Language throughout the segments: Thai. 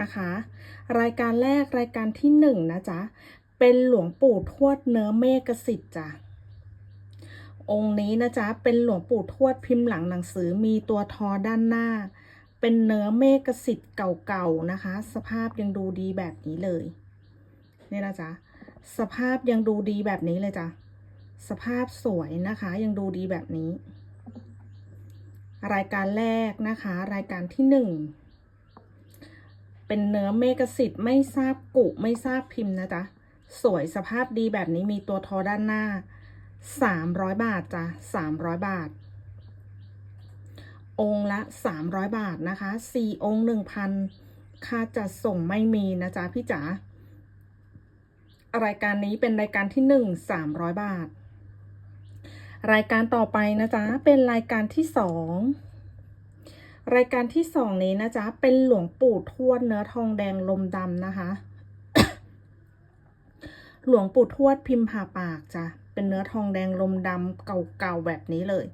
นะคะ รายการแรกรายการที่หนึ่งนะจ๊ะ เป็นหลวงปู่ทวดเนื้อเมฆสิทธิ์จ้ะองค์นี้นะจ๊ะ เป็นหลวงปู่ทวดพิมพ์หลังหนังสือมีตัวทอด้านหน้า เป็นเนื้อเมฆสิทธิ์เก่าๆนะคะ สภาพยังดูดีแบบนี้เลยนี่นะจ๊ะสภาพยังดูดีแบบนี้เลยจ้ะสภาพสวยนะคะ ยังดูดีแบบนี้ รายการแรกนะคะ รายการที่หนึ่ง เป็นเนื้อเมกสิทธิ์ไม่ทราบกุไม่ทราบพิมพ์นะจ๊ะ สวยสภาพดีแบบนี้มีตัวทอด้านหน้าสามร้อยบาทจ้ะสามร้อยบาท องละสามร้อยบาทนะคะสี่องค์หนึ่งพันค่าจัดส่งไม่มีนะจ๊ะพี่จ๋ารายการนี้เป็นรายการที่หนึ่งสามร้อยบาท รายการต่อไปนะจ๊ะเป็นรายการที่สอง รายการที่สองนี้นะจ๊ะ เป็นหลวงปู่ทวดเนื้อทองแดงลมดำนะคะ หลวงปู่ทวดพิมพ์ผ่าปากจ้ะ เป็นเนื้อทองแดงลมดำเก่าๆแบบนี้เลย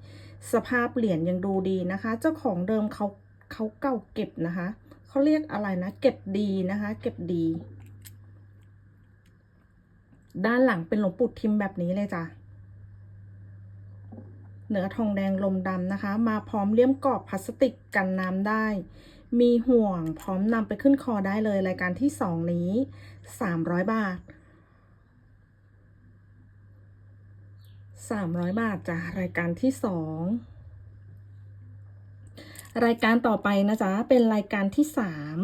สภาพเหรียญยังดูดีนะคะ เจ้าของเดิมเขาเขาเก่าเก็บนะคะ เขาเรียกอะไรนะ เก็บดีนะคะ เก็บดี ด้านหลังเป็นหลวงปู่ทิมแบบนี้เลยจ้ะ เนื้อทองแดงลมดำนะคะ มาพร้อมเลี่ยมกรอบพลาสติกกันน้ำได้ มีห่วงพร้อมนำไปขึ้นคอได้เลยรายการที่สองนี้สามร้อยบาทสามร้อยบาทจ้ะรายการที่สองรายการต่อไปนะจ๊ะ เป็นรายการที่สาม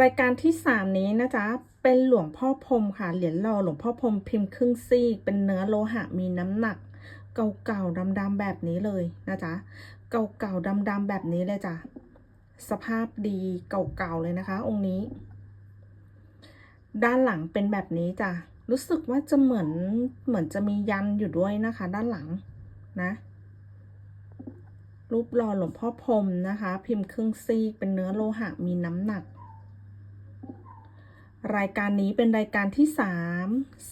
รายการที่สามนี้นะจ๊ะเป็นหลวงพ่อพรมค่ะ เหรียญหล่อหลวงพ่อพรมพิมพ์ครึ่งซีก เป็นเนื้อโลหะมีน้ำหนัก เก่าๆดำๆแบบนี้เลยนะจ๊ะเก่าๆดำๆแบบนี้เลยจ้ะสภาพดีเก่าๆเลยนะคะ องค์นี้ ด้านหลังเป็นแบบนี้จ้ะรู้สึกว่าจะเหมือนเหมือนจะมียันอยู่ด้วยนะคะ ด้านหลังนะรูปหล่อหลวงพ่อพรมนะคะ พิมพ์ครึ่งซีกเป็นเนื้อโลหะมีน้ำหนัก รายการนี้เป็นรายการที่สาม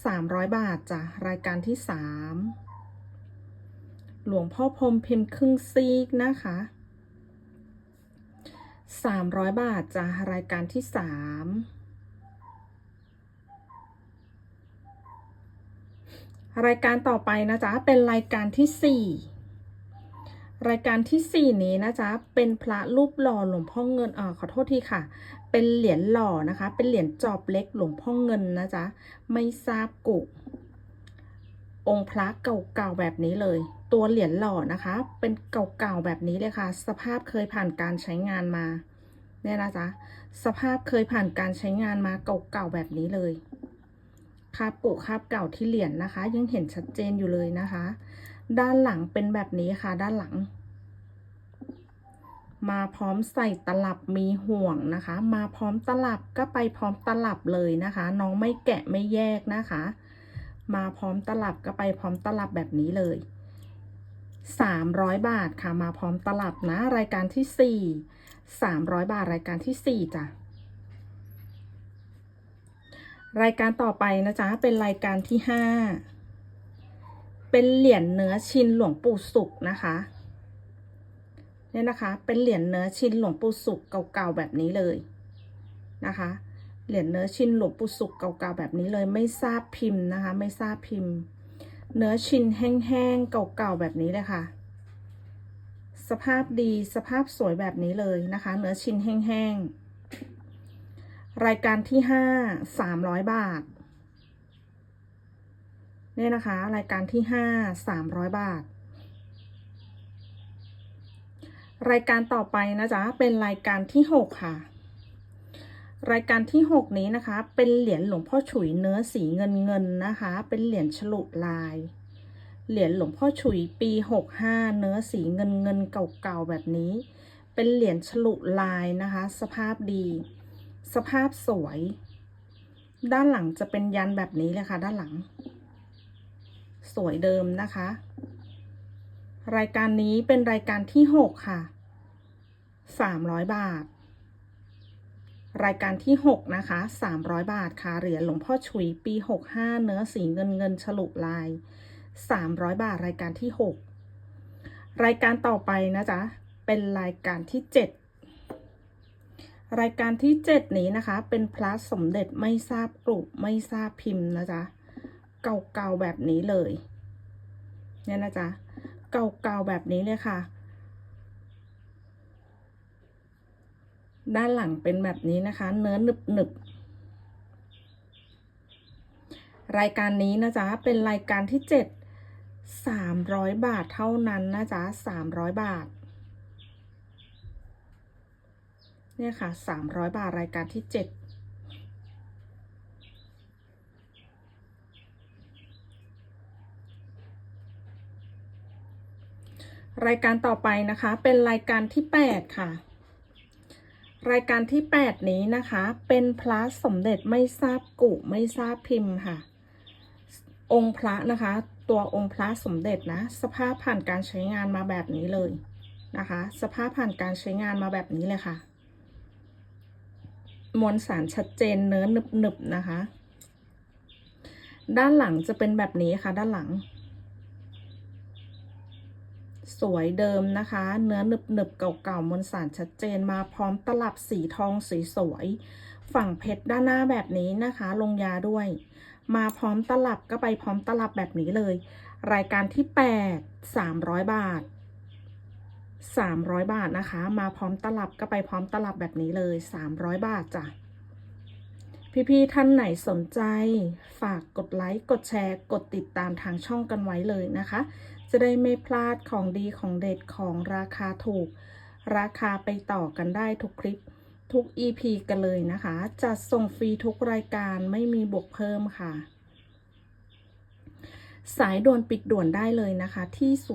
สามร้อยบาทจ้ะรายการที่สาม หลวงพ่อพรมพิมพ์ครึ่งซีกนะคะสามร้อยบาทจ้ะรายการที่สามรายการต่อไปนะจ๊ะ เป็นรายการที่สี่รายการที่สี่นี้นะจ๊ะ เป็นพระรูปหล่อหลวงพ่อเงินอ่าขอโทษทีค่ะ เป็นเหรียญหล่อนะคะ เป็นเหรียญจอบเล็กหลวงพ่อเงินนะจ๊ะ ไม่ทราบกุองค์พระเก่าๆแบบนี้เลยตัวเหรียญหล่อนะคะ เป็นเก่าๆแบบนี้เลยค่ะ สภาพเคยผ่านการใช้งานมาเนี่ยนะจ๊ะสภาพเคยผ่านการใช้งานมาเก่าๆแบบนี้เลยคาบปุคาบเก่าที่เหรียญนะคะ ยังเห็นชัดเจนอยู่เลยนะคะ ด้านหลังเป็นแบบนี้ค่ะ ด้านหลัง มาพร้อมใส่ตลับมีห่วงนะคะ มาพร้อมตลับก็ไปพร้อมตลับเลยนะคะ น้องไม่แกะไม่แยกนะคะ มาพร้อมตลับก็ไปพร้อมตลับแบบนี้เลย สามร้อยบาทค่ะมาพร้อมตลับนะ รายการที่สี่สามร้อยบาทรายการที่สี่จ้ะรายการต่อไปนะจ๊ะเป็นรายการที่ห้าเป็นเหรียญเนื้อชินหลวงปู่สุขนะคะเนี่ยนะคะ เป็นเหรียญเนื้อชินหลวงปู่สุขเก่าๆแบบนี้เลยนะคะ เหรียญเนื้อชินหลวงปู่สุขเก่าๆแบบนี้เลยไม่ทราบพิมพ์นะคะ ไม่ทราบพิมพ์ เนื้อชิ้นแห้งๆเก่าๆแบบนี้เลยค่ะ สภาพดีสภาพสวยแบบนี้เลยนะคะ เนื้อชิ้นแห้งๆ รายการที่ห้าสามร้อยบาทเนี่ยนะคะ รายการที่ห้าสามร้อยบาท รายการต่อไปนะจ๊ะเป็นรายการที่หกค่ะ รายการที่หกนี้นะคะ เป็นเหรียญหลวงพ่อฉุยเนื้อสีเงินเงินนะคะ เป็นเหรียญฉลุลาย เหรียญหลวงพ่อฉุยปีหกห้าเนื้อสีเงินเงินเก่าๆแบบนี้ เป็นเหรียญฉลุลายนะคะ สภาพดี สภาพสวย ด้านหลังจะเป็นยันแบบนี้เลยค่ะ ด้านหลัง สวยเดิมนะคะ รายการนี้เป็นรายการที่หกค่ะสามร้อยบาท รายการที่หกนะคะสามร้อยบาทค่ะ เหรียญหลวงพ่อฉุยปีหกห้าเนื้อสีเงินเงินฉลุลายสามร้อยบาทรายการที่หกรายการต่อไปนะจ๊ะ เป็นรายการที่เจ็ดรายการที่เจ็ดนี้นะคะ เป็นพระสมเด็จไม่ทราบกลุ่มไม่ทราบพิมพ์นะจ๊ะ เก่าๆแบบนี้เลย เนี่ยนะจ๊ะ เก่าๆแบบนี้เลยค่ะ ด้านหลังเป็นแบบนี้นะคะ เนื้อหนึบหนึบๆรายการนี้นะจ๊ะเป็นรายการที่เจ็ดสามร้อยบาทเท่านั้นนะจ๊ะสามร้อยบาท เนี่ยค่ะสามร้อยบาทรายการที่เจ็ดรายการต่อไปนะคะ เป็นรายการที่แปดค่ะ รายการที่แปดนี้นะคะ เป็นพระสมเด็จไม่ทราบกุไม่ทราบพิมพ์ค่ะ องค์พระนะคะ ตัวองค์พระสมเด็จนะ สภาพผ่านการใช้งานมาแบบนี้เลยนะคะ สภาพผ่านการใช้งานมาแบบนี้เลยค่ะ มวลสารชัดเจนเนื้อหนึบๆนะคะ ด้านหลังจะเป็นแบบนี้ค่ะ ด้านหลัง สวยเดิมนะคะ เนื้อหนึบหนึบๆเก่าๆมวลสารชัดเจนมาพร้อมตลับสีทองสีสวยฝั่งเพชรด้านหน้าแบบนี้นะคะ ลงยาด้วย มาพร้อมตลับก็ไปพร้อมตลับแบบนี้เลย รายการที่แปดสามร้อยบาทสามร้อยบาทนะคะ มาพร้อมตลับก็ไปพร้อมตลับแบบนี้เลยสามร้อยบาทจ้ะพี่ๆท่านไหนสนใจ ฝากกดไลค์ กดแชร์ กดติดตามทางช่องกันไว้เลยนะคะ จะได้ไม่พลาดของดีของเด็ดของราคาถูก ราคาไปต่อกันได้ทุกคลิป ทุก EP กันเลยนะคะจะส่งฟรีทุกรายการไม่มีบวกเพิ่มค่ะ สายด่วนปิดด่วนได้เลยนะคะที่ 083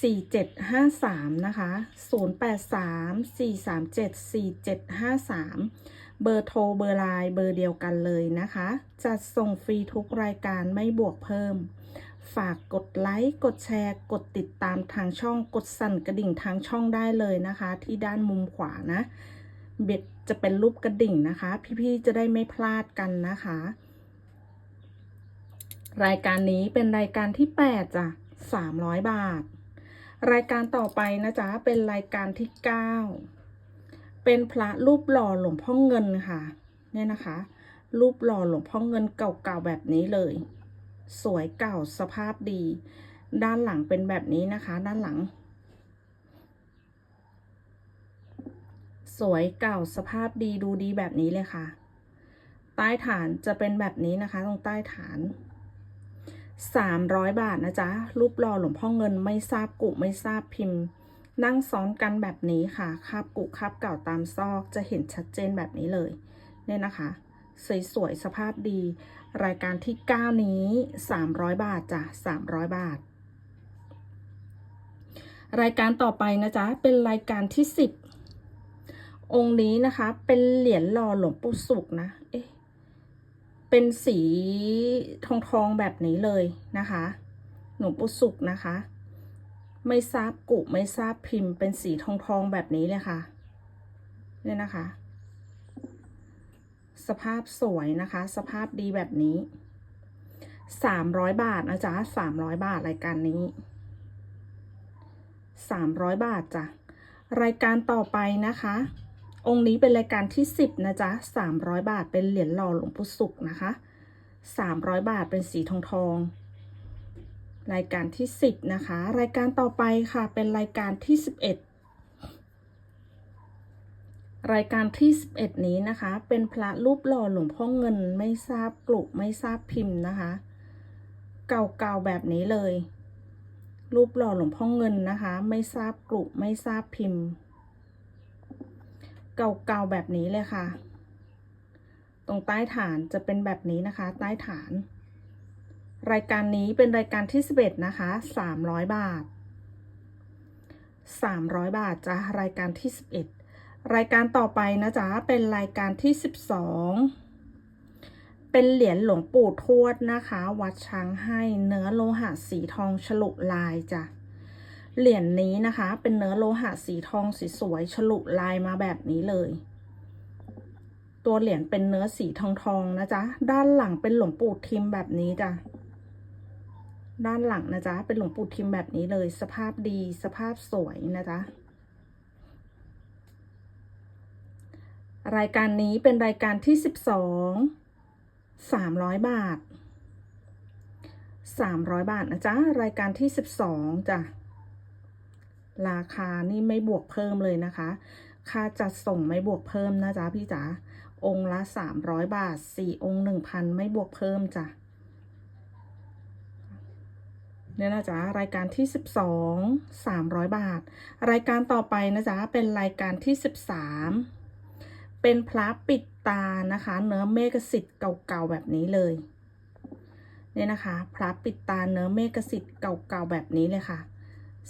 437 4753 นะคะ 083 437 4753 เบอร์โทรเบอร์ไลน์เบอร์เดียวกันเลยนะคะจะส่งฟรีทุกรายการไม่บวกเพิ่ม ฝากกดไลค์ กดแชร์ กดติดตามทางช่อง กดสั่นกระดิ่งทางช่องได้เลยนะคะ ที่ด้านมุมขวานะ เบ็ดจะเป็นรูปกระดิ่งนะคะ พี่ๆจะได้ไม่พลาดกันนะคะ รายการนี้เป็นรายการที่8จ้ะ300 บาท รายการต่อไปนะจ๊ะเป็นรายการที่ 9 เป็นพระรูปหล่อหลวงพ่อเงินค่ะ เนี่ยนะคะ รูปหล่อหลวงพ่อเงินเก่าๆแบบนี้เลย สวยเก่าสภาพดี ด้านหลังเป็นแบบนี้นะคะ ด้านหลัง สวยเก่าสภาพดีดูดีแบบนี้เลยค่ะ ใต้ฐานจะเป็นแบบนี้นะคะ ตรงใต้ฐาน300บาทนะจ๊ะ รูปหล่อหลวงพ่อเงินไม่ทราบกุไม่ทราบพิมพ์ นั่งซ้อนกันแบบนี้ค่ะคาบกุคาบเก่าตามซอกจะเห็นชัดเจนแบบนี้เลยเนี่ยนะคะสวยๆสภาพดี รายการที่ 9 นี้ 300 บาทจ้ะ300 บาท รายการต่อไปนะจ๊ะเป็นรายการที่ 10 องค์นี้นะคะเป็นเหรียญหล่อหลวงปู่สุกนะเอ๊ะเป็นสีทองทองๆแบบนี้เลยนะคะ หลวงปู่สุกนะคะ ไม่ทราบกุไม่ทราบพิมพ์ เป็นสีทองทองแบบนี้เลยค่ะ เนี่ยนะคะ สภาพสวยนะคะ สภาพดีแบบนี้สามร้อยบาทนะจ๊ะสามร้อยบาทรายการนี้สามร้อยบาทจ้ะรายการต่อไปนะคะ องค์นี้เป็นรายการที่สิบนะจ๊ะสามร้อยบาทเป็นเหรียญหล่อหลวงปู่ศุกนะคะสามร้อยบาทเป็นสีทองทอง รายการที่สิบนะคะ รายการต่อไปค่ะ เป็นรายการที่สิบเอ็ดรายการที่ 11 นี้นะคะ เป็นพระรูปหล่อหลวงพ่อเงินไม่ทราบกลุไม่ทราบพิมพ์นะคะ เก่าๆแบบนี้เลย รูปหล่อหลวงพ่อเงินนะคะ ไม่ทราบกลุไม่ทราบพิมพ์ เก่าๆแบบนี้เลยค่ะ ตรงใต้ฐานจะเป็นแบบนี้นะคะ ใต้ฐาน รายการนี้เป็นรายการที่ 11 นะคะ 300 บาท 300 บาทจ้ะรายการที่ 11 รายการต่อไปนะจ๊ะเป็นรายการที่ 12 เป็นเหรียญหลวงปู่ทวดนะคะ วัดช้างให้เนื้อโลหะสีทองฉลุลายจ้ะเหรียญนี้นะคะ เป็นเนื้อโลหะสีทองสีสวยฉลุลายมาแบบนี้เลย ตัวเหรียญเป็นเนื้อสีทองทองนะจ๊ะ ด้านหลังเป็นหลวงปู่ทิมแบบนี้จ้ะ ด้านหลังนะจ๊ะ เป็นหลวงปู่ทิมแบบนี้เลย สภาพดีสภาพสวยนะจ๊ะ รายการนี้เป็นรายการที่สิบสองสามร้อยบาทสามร้อยบาทนะจ๊ะ รายการที่สิบสองจ้ะ ราคานี่ไม่บวกเพิ่มเลยนะคะ ค่าจัดส่งไม่บวกเพิ่มนะจ๊ะพี่จ๋า องค์ละสามร้อยบาทสี่องค์หนึ่งพันไม่บวกเพิ่มจ้ะ เนี่ยนะจ๊ะรายการที่สิบสองสามร้อยบาท รายการต่อไปนะจ๊ะเป็นรายการที่สิบสามเป็นพระปิดตานะคะ เนื้อเมกสิทธิ์เก่าๆแบบนี้เลยเนี่ยนะคะพระปิดตาเนื้อเมกสิทธิ์เก่าๆแบบนี้เลยค่ะ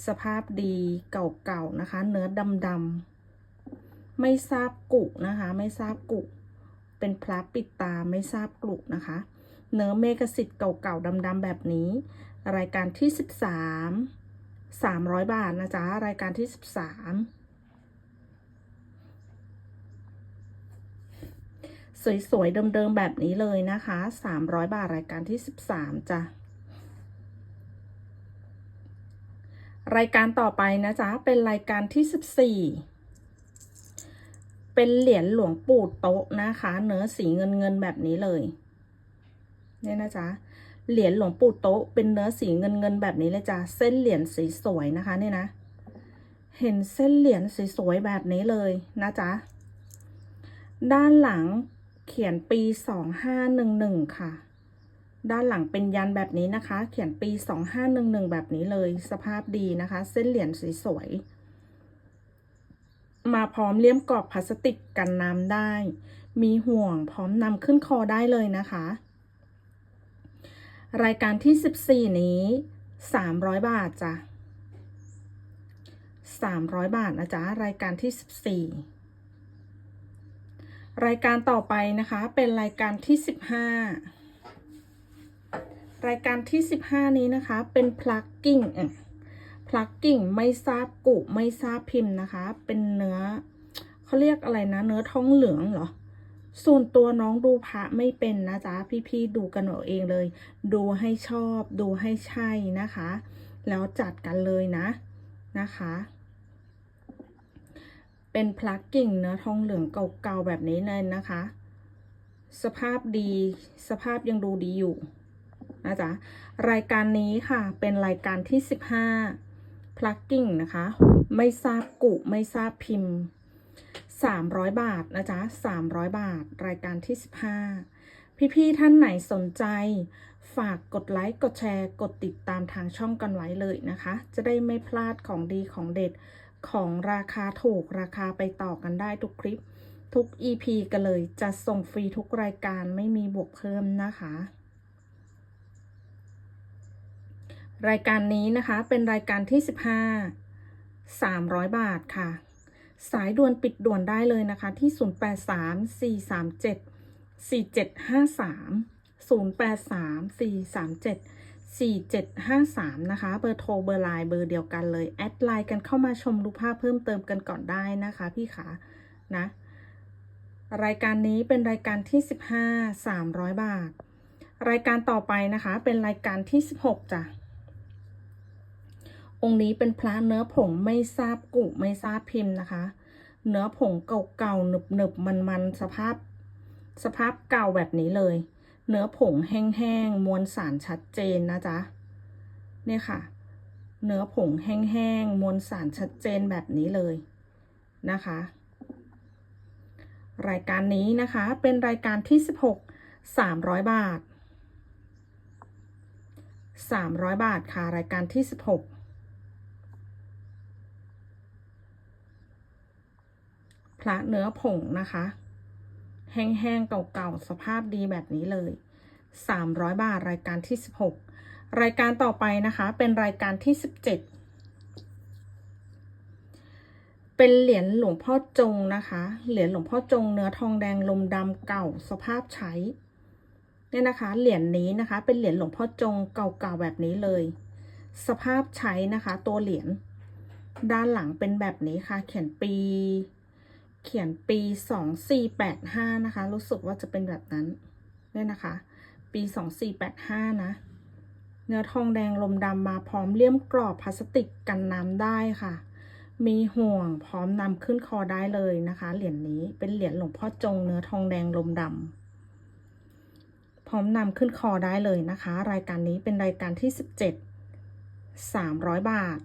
สภาพดีเก่าๆนะคะ เนื้อดำๆไม่ทราบกุนะคะ ไม่ทราบกุเป็นพระปิดตาไม่ทราบกลุนะคะ เนื้อเมกสิทธิ์เก่าๆดำๆแบบนี้ รายการที่สิบสามสามร้อยบาทนะจ๊ะ รายการที่สิบสามสวยๆ เดิมๆ แบบนี้เลยนะคะสามร้อยบาท รายการที่สิบสามจ้ะรายการต่อไปนะจ๊ะ เป็นรายการที่สิบสี่เป็นเหรียญหลวงปู่โต๊ะนะคะ เนื้อสีเงินเงินๆแบบนี้เลย เนี่ยนะจ๊ะ เหรียญหลวงปู่โต๊ะเป็นเนื้อสีเงินเงินแบบนี้เลยจ้ะเส้นเหรียญสีสวยนะคะเนี่ยนะ เห็นเส้นเหรียญสีสวยแบบนี้เลยนะจ๊ะด้านหลังเขียนปีสองห้าหนึ่งหนึ่งค่ะ ด้านหลังเป็นยันแบบนี้นะคะ เขียนปีสองห้าหนึ่งหนึ่งแบบนี้เลย สภาพดีนะคะ เส้นเหรียญสีสวยมาพร้อมเลี่ยมกรอบพลาสติกกันน้ำได้ มีห่วงพร้อมนำขึ้นคอได้เลยนะคะ รายการที่ 14 นี้ 300 บาทจ้ะ300 บาทนะจ๊ะรายการที่ 14 รายการต่อไปนะคะเป็นรายการที่ 15 รายการที่ 15 นี้นะคะเป็นพลักกิ้งพลักกิ้งไม่ทราบกุไม่ทราบพิมพ์นะคะ เป็นเนื้อเขาเรียกอะไรนะ เนื้อท้องเหลืองเหรอ ส่วนตัวน้องดูพระไม่เป็นนะจ๊ะ พี่ๆดูกันเอาเองเลย ดูให้ชอบ ดูให้ใช่นะคะ แล้วจัดกันเลยนะนะคะ เป็นพลักกิ่งเนื้อทองเหลืองเก่าๆแบบนี้เลยนะคะ สภาพดี สภาพยังดูดีอยู่นะจ๊ะ รายการนี้ค่ะ เป็นรายการที่ 15พลักกิ่งนะคะ ไม่ทราบกุไม่ทราบพิมพ์ 300 บาทนะจ๊ะ300 บาท รายการที่ 15 พี่ๆท่านไหนสนใจ ฝากกดไลค์ กดแชร์ กดติดตามทางช่องกันไว้เลยนะคะ จะได้ไม่พลาดของดีของเด็ดของราคาถูกราคาไปต่อกันได้ทุกคลิป ทุก EP กันเลยจะส่งฟรีทุกรายการไม่มีบวกเพิ่มนะคะ รายการนี้นะคะเป็นรายการที่ 15 300 บาทค่ะ สายด่วนปิดด่วนได้เลยนะคะที่ 0834374753 0834374753 นะคะ เบอร์โทรเบอร์ไลน์เบอร์เดียวกันเลย แอดไลน์กันเข้ามาชมรูปภาพเพิ่มเติมกันก่อนได้นะคะพี่ขานะรายการนี้เป็นรายการที่ 15 300 บาท รายการต่อไปนะคะ เป็นรายการที่ 16จ้ะ องค์นี้เป็นพระเนื้อผงไม่ทราบกุไม่ทราบพิมพ์นะคะ เนื้อผงเก่าๆหนึบหนึบมันมันๆสภาพ สภาพเก่าแบบนี้เลย เนื้อผงแห้งๆมวลสารชัดเจนนะจ๊ะเนี่ยค่ะ เนื้อผงแห้งๆมวลสารชัดเจนแบบนี้เลยนะคะ รายการนี้นะคะเป็นรายการที่ 16 300 บาท 300 บาทค่ะ รายการที่ 16 พระเนื้อผงนะคะ แห้งๆเก่าๆสภาพดีแบบนี้เลย 300 บาทรายการที่ 16 รายการต่อไปนะคะ เป็นรายการที่ 17 เป็นเหรียญหลวงพ่อจงนะคะ เหรียญหลวงพ่อจงเนื้อทองแดงลมดำเก่าสภาพใช้เนี่ยนะคะ เหรียญนี้นะคะ เป็นเหรียญหลวงพ่อจงเก่าๆแบบนี้เลย สภาพใช้นะคะ ตัวเหรียญด้านหลังเป็นแบบนี้ค่ะ เขียนปี เขียนปีสองสี่แปดห้านะคะ รู้สึกว่าจะเป็นแบบนั้นเนี่ยนะคะ ปีสองสี่แปดห้านะ เนื้อทองแดงลมดำมาพร้อมเลี่ยมกรอบพลาสติกกันน้ำได้ค่ะ มีห่วงพร้อมนำขึ้นคอได้เลยนะคะ เหรียญนี้เป็นเหรียญหลวงพ่อจงเนื้อทองแดงลมดำพร้อมนำขึ้นคอได้เลยนะคะ รายการนี้เป็นรายการที่สิบเจ็ดสามร้อยบาท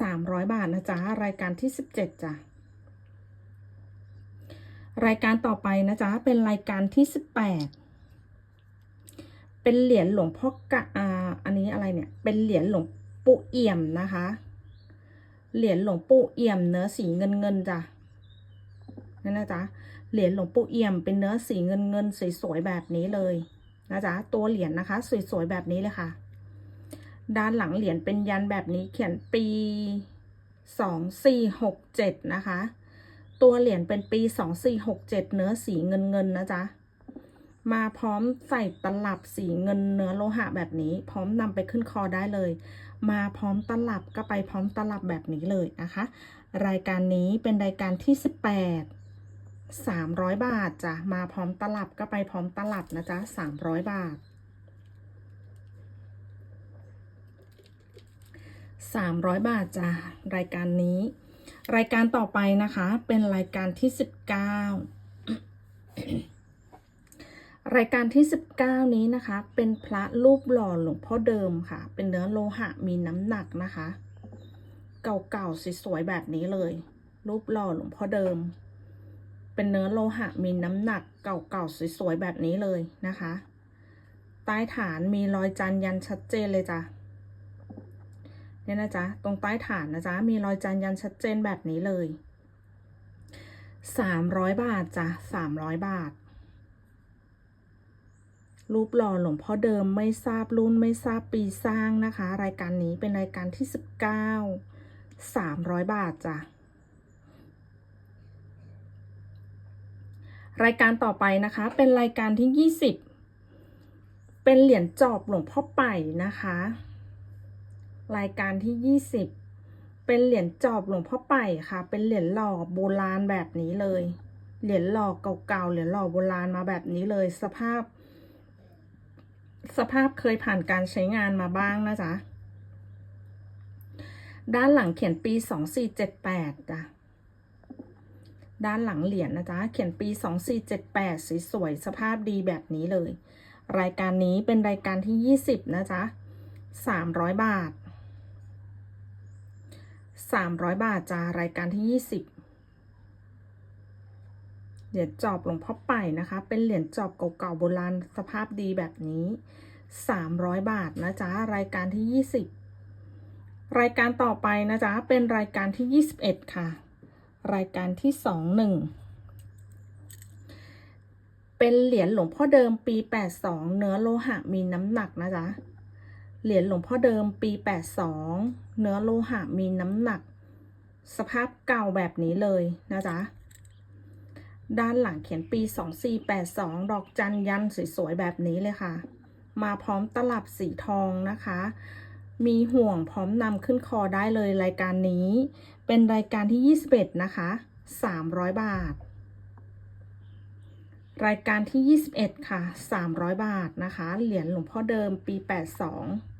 สามร้อยบาทนะจ๊ะ รายการที่สิบเจ็ดจ้ะรายการต่อไปนะจ๊ะ เป็นรายการที่สิบแปดเป็นเหรียญหลวงพ่อกะอ่าอันนี้อะไรเนี่ย เป็นเหรียญหลวงปู่เอี่ยมนะคะ เหรียญหลวงปู่เอี่ยมเนื้อสีเงินเงินจ้ะนั่นนะจ๊ะ เหรียญหลวงปู่เอี่ยมเป็นเนื้อสีเงินเงินสวยๆแบบนี้เลยนะจ๊ะ ตัวเหรียญนะคะ สวยๆแบบนี้เลยค่ะ ด้านหลังเหรียญเป็นยันแบบนี้เขียนปีสองสี่หกเจ็ดนะคะ ตัวเหรียญเป็นปีสองสี่หกเจ็ดเนื้อสีเงินเงินนะจ๊ะ มาพร้อมใส่ตลับสีเงินเนื้อโลหะแบบนี้ พร้อมนำไปขึ้นคอได้เลย มาพร้อมตลับก็ไปพร้อมตลับแบบนี้เลยนะคะ รายการนี้เป็นรายการที่สิบแปดสามร้อยบาทจ้ะ มาพร้อมตลับก็ไปพร้อมตลับนะจ๊ะสามร้อยบาท สามร้อยบาทจ้ะรายการนี้ รายการต่อไปนะคะ เป็นรายการที่สิบเก้ารายการที่ 19 นี้นะคะ เป็นพระรูปหล่อหลวงพ่อเดิมค่ะ เป็นเนื้อโลหะมีน้ำหนักนะคะ เก่าๆสวยๆแบบนี้เลย รูปหล่อหลวงพ่อเดิม เป็นเนื้อโลหะมีน้ำหนักเก่าๆสวยๆแบบนี้เลยนะคะ ใต้ฐานมีรอยจันยันชัดเจนเลยจ้ะ เนี่ยนะจ๊ะ ตรงใต้ฐานนะจ๊ะ มีรอยจันยันชัดเจนแบบนี้เลยสามร้อยบาทจ้ะสามร้อยบาท รูปหล่อหลวงพ่อเดิมไม่ทราบรุ่นไม่ทราบปีสร้างนะคะ รายการนี้เป็นรายการที่สิบเก้าสามร้อยบาทจ้ะรายการต่อไปนะคะ เป็นรายการที่ยี่สิบเป็นเหรียญจอบหลวงพ่อไป่นะคะ รายการที่ยี่สิบเป็นเหรียญจอบหลวงพ่อไป่ค่ะ เป็นเหรียญหล่อโบราณแบบนี้เลย เหรียญหล่อเก่าๆ เหรียญหล่อโบราณมาแบบนี้เลย สภาพ สภาพเคยผ่านการใช้งานมาบ้างนะจ๊ะ ด้านหลังเขียนปีสองสี่เจ็ดแปดจ้ะด้านหลังเหรียญนะจ๊ะ เขียนปีสองสี่เจ็ดแปดสวยๆสภาพดีแบบนี้เลย รายการนี้เป็นรายการที่ยี่สิบนะจ๊ะสามร้อยบาท สามร้อยบาทจ้ารายการที่ยี่สิบเหรียญจอบหลวงพ่อไป่นะคะ เป็นเหรียญจอบเก่าๆโบราณสภาพดีแบบนี้สามร้อยบาทนะจ๊ะรายการที่ยี่สิบรายการต่อไปนะจ๊ะเป็นรายการที่ยี่สิบเอ็ดค่ะ รายการที่สองหนึ่งเป็นเหรียญหลวงพ่อเดิมปีแปดสองเนื้อโลหะมีน้ำหนักนะจ๊ะ เหรียญหลวงพ่อเดิมปี 82 เนื้อโลหะมีน้ำหนัก สภาพเก่าแบบนี้เลยนะจ๊ะ ด้านหลังเขียนปี 2482 ดอกจันยันสวยๆแบบนี้เลยค่ะ มาพร้อมตลับสีทองนะคะ มีห่วงพร้อมนำขึ้นคอได้เลยรายการนี้ เป็นรายการที่ 21 นะคะ 300 บาท รายการที่ 21 ค่ะ 300 บาทนะคะ เหรียญหลวงพ่อเดิมปี 82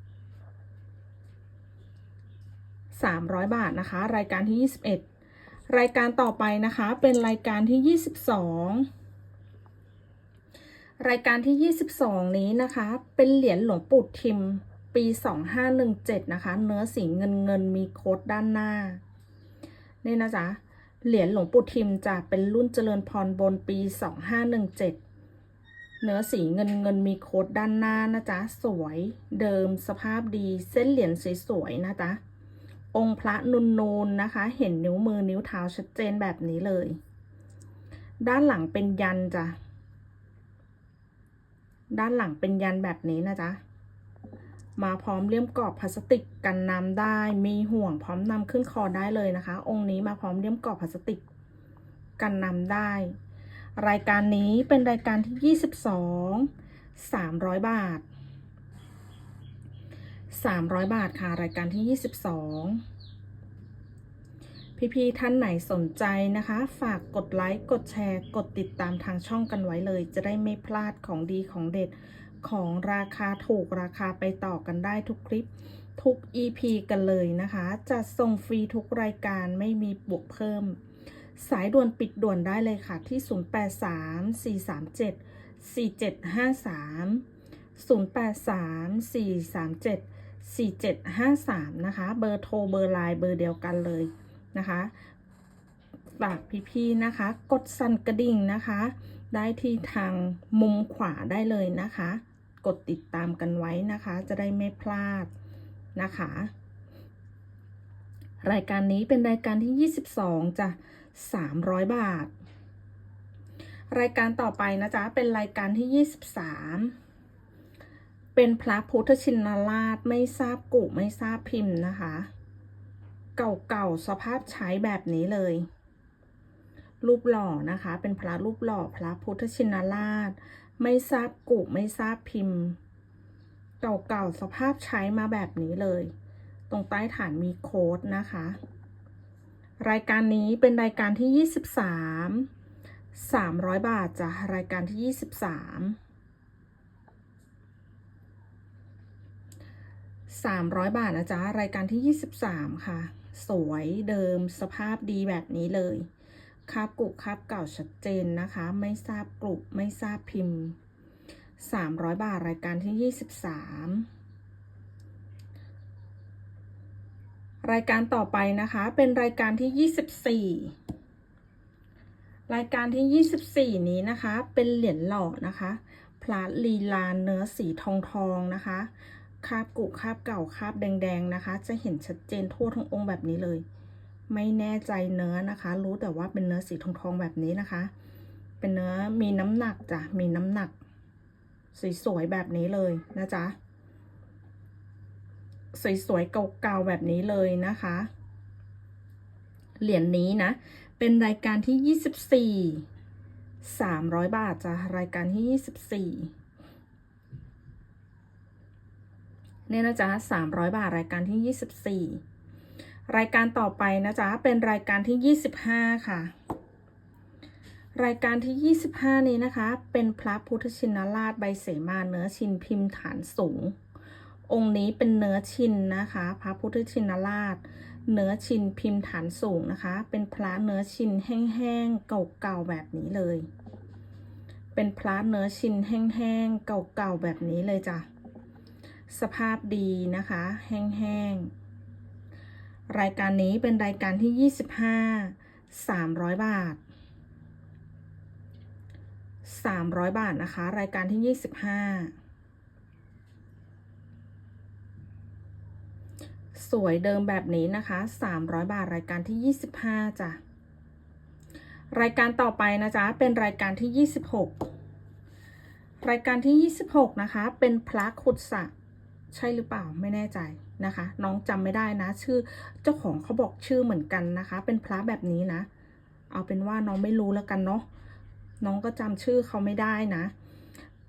300 บาทนะคะ รายการที่ 21 รายการต่อไปนะคะเป็นรายการที่ 22 รายการที่ 22 นี้นะคะ เป็นเหรียญหลวงปู่ทิมปี 2517 นะคะ เนื้อสีเงินเงินมีโค้ดด้านหน้า นี่นะจ๊ะเหรียญหลวงปู่ทิมจะเป็นรุ่นเจริญพรบนปี 2517 เนื้อสีเงินเงินมีโค้ดด้านหน้านะจ๊ะ สวยเดิมสภาพดีเส้นเหรียญสวยๆนะจ๊ะ องค์พระนุนนูนนะคะ เห็นนิ้วมือนิ้วเท้าชัดเจนแบบนี้เลย ด้านหลังเป็นยันจ้ะ ด้านหลังเป็นยันแบบนี้นะจ๊ะ มาพร้อมเลี่ยมกรอบพลาสติกกันน้ำได้ มีห่วงพร้อมนำขึ้นคอได้เลยนะคะ องค์นี้มาพร้อมเลี่ยมกรอบพลาสติกกันน้ำได้ รายการนี้เป็นรายการที่ 22 300 บาท 300 บาทค่ะ รายการที่ 22 พี่ๆท่านไหนสนใจนะคะ ฝากกดไลค์ กดแชร์ กดติดตามทางช่องกันไว้เลย จะได้ไม่พลาดของดีของเด็ดของราคาถูกราคาไปต่อกันได้ทุกคลิปทุก EP กันเลยนะคะ จะส่งฟรีทุกรายการไม่มีบวกเพิ่ม สายด่วนปิดด่วนได้เลยค่ะที่ 0834374753 นะคะ เบอร์โทรเบอร์ไลน์เบอร์เดียวกันเลยนะคะฝากพี่ๆนะคะ กดสั่นกระดิ่งนะคะ ได้ที่ทางมุมขวาได้เลยนะคะ กดติดตามกันไว้นะคะ จะได้ไม่พลาดนะคะ รายการนี้เป็นรายการที่ 22จ้ะ300 บาท รายการต่อไปนะจ๊ะเป็นรายการที่ 23 เป็นพระพุทธชินราชไม่ทราบกุไม่ทราบพิมพ์นะคะ เก่าๆสภาพใช้แบบนี้เลย รูปหล่อนะคะ เป็นพระรูปหล่อพระพุทธชินราช ไม่ทราบกุไม่ทราบพิมพ์ เก่าๆสภาพใช้มาแบบนี้เลย ตรงใต้ฐานมีโค้ดนะคะ รายการนี้เป็นรายการที่ 23 300 บาทจ้ะรายการที่ 23 300 บาทนะจ๊ะ รายการที่ 23 ค่ะ สวยเดิมสภาพดีแบบนี้เลยคาบกุคาบเก่าชัดเจนนะคะ ไม่ทราบกลุ่มไม่ทราบพิมพ์ 300 บาทรายการที่ 23 รายการต่อไปนะคะ เป็นรายการที่ 24 รายการที่ 24 นี้นะคะ เป็นเหรียญหล่อนะคะพระลีลานเนื้อสีทองทองนะคะ คาบกุคาบเก่าคาบแดงๆนะคะ จะเห็นชัดเจนทั่วทั้งองค์แบบนี้เลย ไม่แน่ใจเนื้อนะคะ รู้แต่ว่าเป็นเนื้อสีทองๆแบบนี้นะคะ เป็นเนื้อมีน้ำหนักจ้ะมีน้ำหนัก สวยๆแบบนี้เลยนะจ๊ะสวยๆเก่าๆแบบนี้เลยนะคะ เหรียญนี้นะ เป็นรายการที่ 24 300 บาทจ้ะรายการที่ 24 เนี่ยนะจ๊ะ300 บาทรายการที่ 24 รายการต่อไปนะจ๊ะเป็นรายการที่ 25 ค่ะ รายการที่ 25 นี้นะคะ เป็นพระพุทธชินราชใบเสมาเนื้อชินพิมพ์ฐานสูง องค์นี้เป็นเนื้อชินนะคะ พระพุทธชินราชเนื้อชินพิมพ์ฐานสูงนะคะ เป็นพระเนื้อชินแห้งๆเก่าๆแบบนี้เลย เป็นพระเนื้อชินแห้งๆเก่าๆแบบนี้เลยจ้ะ สภาพดีนะคะ แห้งๆ รายการนี้เป็นรายการที่ 25 300 บาท 300 บาทนะคะ รายการที่ 25 สวยเดิมแบบนี้นะคะ 300 บาท รายการที่ 25จ้ะรายการต่อไปนะจ๊ะ เป็นรายการที่ 26 รายการที่ 26 นะคะ เป็นพระขุดสระ ใช่หรือเปล่าไม่แน่ใจนะคะ น้องจำไม่ได้นะ ชื่อเจ้าของเขาบอกชื่อเหมือนกันนะคะ เป็นพระแบบนี้นะ เอาเป็นว่าน้องไม่รู้แล้วกันเนาะน้องก็จำชื่อเขาไม่ได้นะ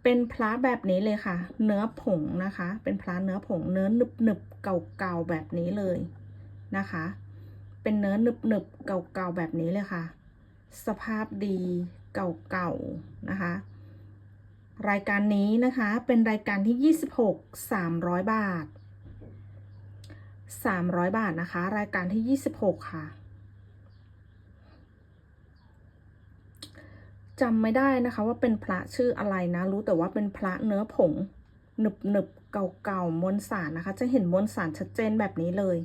เป็นพระแบบนี้เลยค่ะ เนื้อผงนะคะ เป็นพระเนื้อผงเนื้อหนึบหนึบเก่าๆแบบนี้เลยนะคะ เป็นเนื้อหนึบหนึบเก่าๆแบบนี้เลยค่ะ สภาพดีเก่าๆนะคะ รายการนี้นะคะเป็นรายการที่ 26 300 บาท 300 บาทนะคะ รายการที่ 26 ค่ะจำไม่ได้นะคะว่าเป็นพระชื่ออะไรนะ รู้แต่ว่าเป็นพระเนื้อผงหนึบหนึบเก่าๆมวลสารนะคะ จะเห็นมวลสารชัดเจนแบบนี้เลย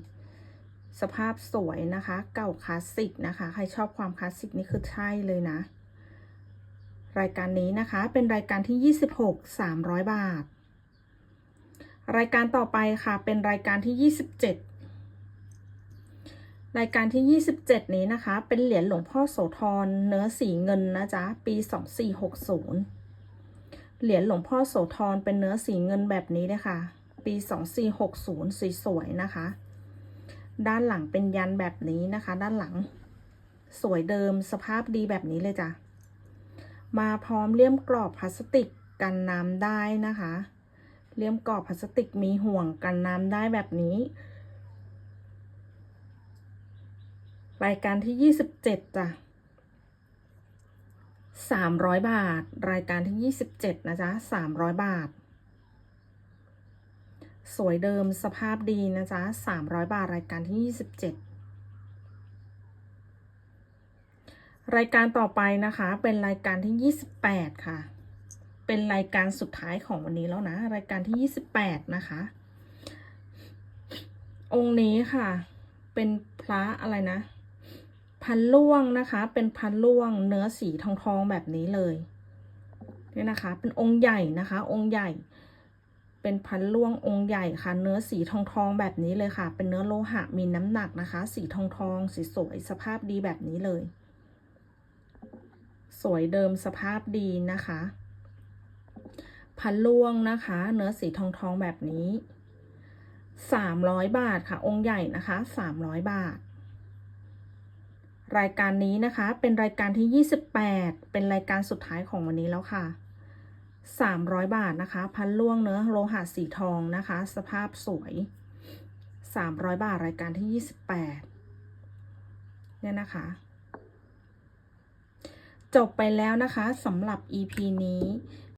สภาพสวยนะคะ เก่าคลาสสิกนะคะ ใครชอบความคลาสสิกนี่คือใช่เลยนะ รายการนี้นะคะเป็นรายการที่ 26 300 บาท รายการต่อไปค่ะเป็นรายการที่ 27 รายการที่ 27 นี้นะคะ เป็นเหรียญหลวงพ่อโสธรเนื้อสีเงินนะจ๊ะปี 2460 เหรียญหลวงพ่อโสธรเป็นเนื้อสีเงินแบบนี้เลยค่ะ ปี 2460 สวยๆนะคะ ด้านหลังเป็นยันแบบนี้นะคะ ด้านหลัง สวยเดิมสภาพดีแบบนี้เลยจ้ะ มาพร้อมเลี่ยมกรอบพลาสติกกันน้ำได้นะคะ เลี่ยมกรอบพลาสติกมีห่วงกันน้ำได้แบบนี้ รายการที่ 27จ้ะ300 บาท รายการที่ 27 นะจ๊ะ 300 บาท สวยเดิมสภาพดีนะจ๊ะ 300 บาท รายการที่ 27 รายการต่อไปนะคะ เป็นรายการที่ 28 ค่ะ เป็นรายการสุดท้ายของวันนี้แล้วนะ รายการที่ 28 นะคะ องค์นี้ค่ะ เป็นพระอะไรนะ พันล่วงนะคะ เป็นพันล่วงเนื้อสีทองทองแบบนี้เลยนี่นะคะ เป็นองค์ใหญ่นะคะ องค์ใหญ่ เป็นพันล่วงองค์ใหญ่ค่ะ เนื้อสีทองทองแบบนี้เลยค่ะ เป็นเนื้อโลหะมีน้ำหนักนะคะ สีทองทองสีสวยสภาพดีแบบนี้เลย สวยเดิมสภาพดีนะคะ พันล่วงนะคะ เนื้อสีทองทองแบบนี้สามร้อยบาทค่ะ องค์ใหญ่นะคะสามร้อยบาท รายการนี้นะคะ เป็นรายการที่ยี่สิบแปดเป็นรายการสุดท้ายของวันนี้แล้วค่ะสามร้อยบาทนะคะ พันล่วงเนื้อโลหะสีทองนะคะ สภาพสวยสามร้อยบาทรายการที่ยี่สิบแปดเนี่ยนะคะ จบไปแล้วนะคะสำหรับ EP นี้